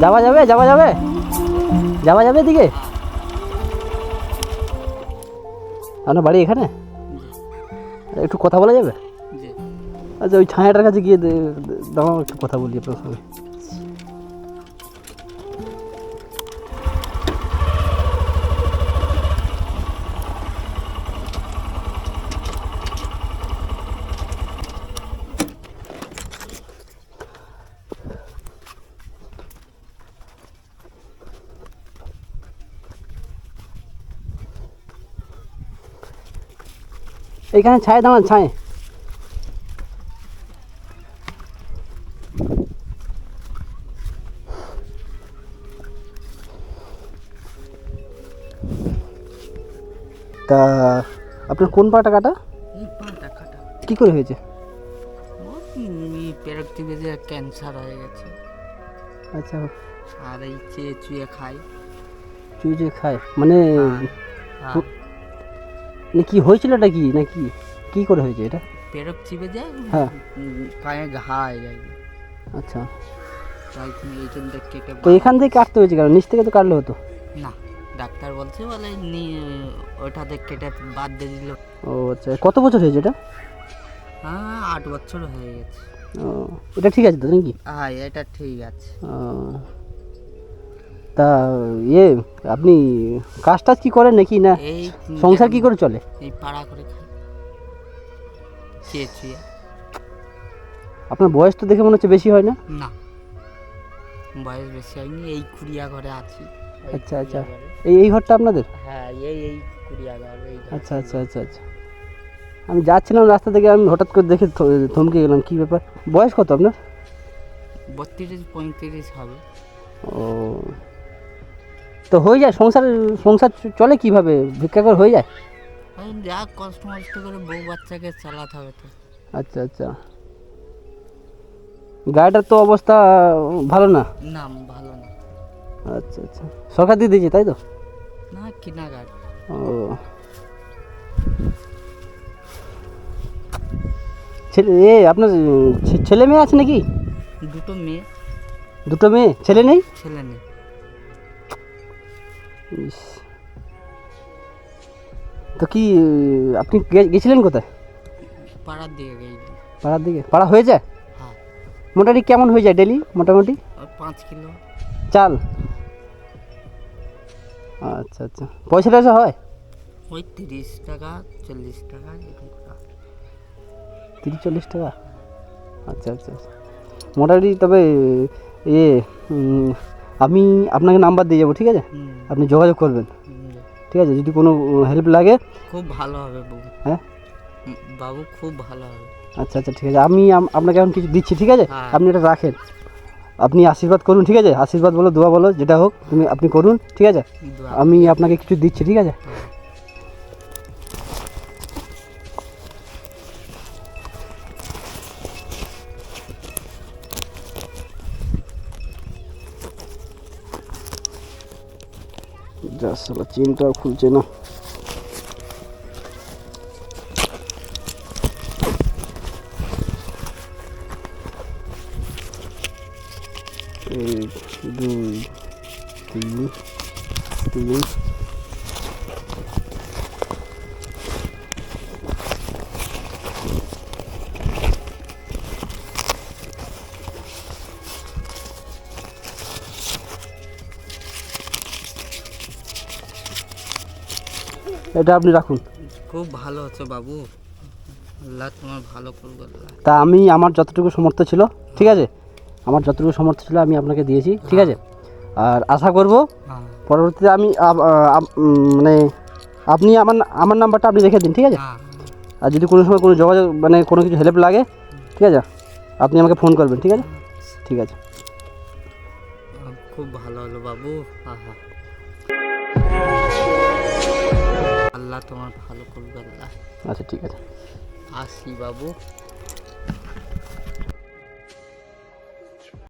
যাওয়া যাবে যাওয়া যাবে? যাওয়া যাবে এদিকে? আপনার বাড়ি এখানে? একটু কথা বলা যাবে? আচ্ছা ওই ছায়াটার কাছে গিয়ে দে- দে- দাঁড়াও একটু কথা বলি আপনার সঙ্গে। এইখানে ছায় দাঁড়ান ছায় তা আপনার কোন পাটা কাটা? কাটা। কি করে হয়েছে? যে ক্যান্সার হয়ে গেছে। আচ্ছা। আর এই চেয়ে চুয়ে চুই চুই খায়। মানে আর হু- মানে কি হয়েছিল এটা কি? নাকি কি করে হয়েছে এটা? পেরক চিপে যায় হ্যাঁ। পায়ে ঘা হয়ে যায়। আচ্ছা। তো এখান থেকে কাটতে হয়েছে কেন? নিচ থেকে তো কাটলে হতো। না ডাক্তার বলছে বলে ওটাতে কেটে বাদ দিয়ে দিল। ও আচ্ছা। কত বছর হয়েছে এটা? হ্যাঁ আট বছর হয়ে গেছে। ও এটা ঠিক আছে তো নাকি? হ্যাঁ এটা ঠিক আছে। ও, তা ইয়ে আপনি কাজ টাজ কি করেন নাকি না এই সংসার কি করে চলে? এই পাড়া করে খাই। চেয়ে চুয়ে আপনার বয়স তো দেখে মনে হচ্ছে বেশি হয় না? না। বয়স বেশি হয়নি এই কুড়িয়া ঘরে আছি। আচ্ছা, আচ্ছা। কুড়িয়া ঘরে। এই এই ঘরটা আপনাদের? হ্যাঁ এই এই কুড়িয়া ঘর এই ঘর। আচ্ছা আচ্ছা আচ্ছা আচ্ছা। আমি যাচ্ছিলাম রাস্তা থেকে আমি হঠাৎ করে দেখে থ- থমকে গেলাম। কি ব্যাপার? বয়স কত আপনার? বত্রিশ পঁয়ত্রিশ হবে। ও তো হয়ে যায় সংসার সংসার চলে কীভাবে? ভিক্ষা করে হয়ে যায়? যা কষ্ট মষ্ট করে বউ বাচ্চাকে চালাতে হবে তো। আচ্ছা আচ্ছা। গাড়িটার তো অবস্থা ভালো না? না ভালো না। আচ্ছা আচ্ছা। সরকার দিয়ে দিয়েছে তাই তো? না কিনা গাড়ি ও। ছেলে এ আপনার ছেলে মেয়ে আছে নাকি? দুটো মেয়ে। দুটো মেয়ে? ছেলে নেই? ছেলে নেই। তো কি আপনি গেছিলেন কোথায়? পাড়ার দিকে গেই পাড়ার দিকে? পাড়া হয়ে যায় হ্যাঁ। মোটামুটি কেমন হয়ে যায় ডেলি মোটামুটি? পাঁচ কিলো। চাল? আচ্ছা আচ্ছা। পয়সা টয়সা হয়? ওই তিরিশ টাকা চল্লিশ টাকা। তিরিশ চল্লিশ টাকা? আচ্ছা আচ্ছা আচ্ছা। মোটামুটি তবে ইয়ে আমি আপনাকে নাম্বার দিয়ে যাব ঠিক আছে? আপনি যোগাযোগ করবেন। ঠিক আছে? যদি কোনো হেল্প লাগে। খুব ভালো হবে বাবু হ্যাঁ? বাবু খুব ভালো হবে। আচ্ছা আচ্ছা ঠিক আছে। আমি আপনাকে এখন কিছু দিচ্ছি ঠিক আছে? হ্যাঁ। আপনি এটা রাখেন। আপনি আশীর্বাদ করুন ঠিক আছে? আশীর্বাদ বলো দোয়া বলো যেটা হোক তুমি আপনি করুন ঠিক আছে? আমি আপনাকে কিছু দিচ্ছি ঠিক আছে? যা সালা চেনটা আর খুলছে না এক দুই তিন তিন এটা আপনি রাখুন। খুব ভালো হচ্ছে বাবু। আল্লাহ তোমার ভালো করবে তা আমি আমার যতটুকু সমর্থ ছিল ঠিক আছে? আমার যতটুকু সমর্থ ছিল আমি আপনাকে দিয়েছি ঠিক আছে? আর আশা করব হ্যাঁ। পরবর্তীতে আমি মানে আপনি আমার আমার নাম্বারটা আপনি রেখে দিন ঠিক আছে? হ্যাঁ। আর যদি কোনো সময় কোনো যোগাযোগ মানে কোনো কিছু হেল্প লাগে ঠিক আছে? আপনি আমাকে ফোন করবেন ঠিক আছে? ঠিক আছে। হ্যাঁ, খুব ভালো হলো বাবু। আহা। আল্লাহ তোমার ভালো করবে আল্লাহ আচ্ছা ঠিক আছে। আসি বাবু।